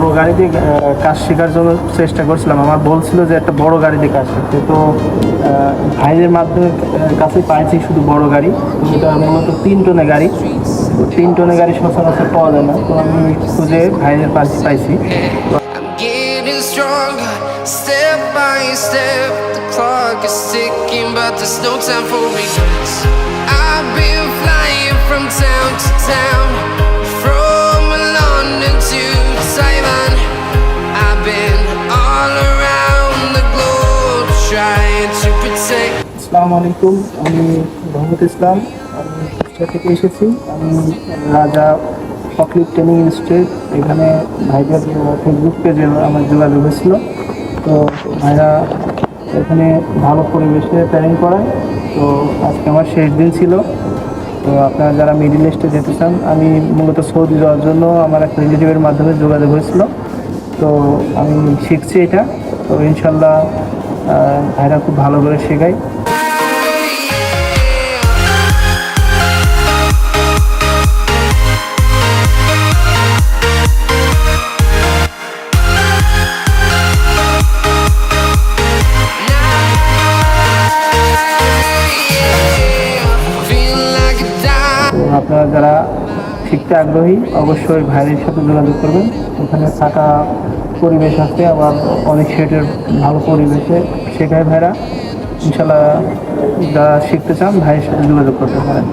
বড় গাড়ি দিয়ে কাজ শেখার জন্য চেষ্টা করছিলাম। আমার বলছিল যে একটা বড় গাড়ি দিয়ে কাজ শিখতে। তো ভাইদের মাধ্যমে কাছে পাইছি শুধু বড় গাড়ি। তো এটা মূলত তিন টনের গাড়ি। তিন টনের গাড়ি সচরাচর পাওয়া যায় না। তো আমি খুঁজে ভাইদের পাশে পাইছি. I've been flying আসসালামু আলাইকুম, আমি মোহাম্মদ ইসলাম। আমি কুষ্টিয়া থেকে এসেছি। আমি রাজা ফকলিপ ট্রেনিং ইনস্টিটিউট, এখানে ভাইদের ফেসবুক পেজে আমার যোগাযোগ হয়েছিল। তো ভাইরা এখানে ভালো পরিবেশে ট্রেনিং করায় তো আজকে আমার শেষ দিন ছিল। তো আপনারা যারা মিডিল ইস্টে যেতে চান, আমি মূলত সৌদি যাওয়ার জন্য আমার একটা রিলেটিভের মাধ্যমে যোগাযোগ হয়েছিল। তো আমি শিখছি এটা। তো ইনশাল্লাহ ভাইরা খুব ভালো করে শেখায়। আপনারা যারা শিখতে আগ্রহী, অবশ্যই ভাইয়ের সাথে যোগাযোগ করবেন। ওখানে থাকা পরিবেশ আছে, আবার অনেক শেডের ভালো পরিবেশে সেটাই ভাইরা, ইনশাল্লাহ যারা শিখতে চান, ভাইয়ের সাথে যোগাযোগ করতে পারেন।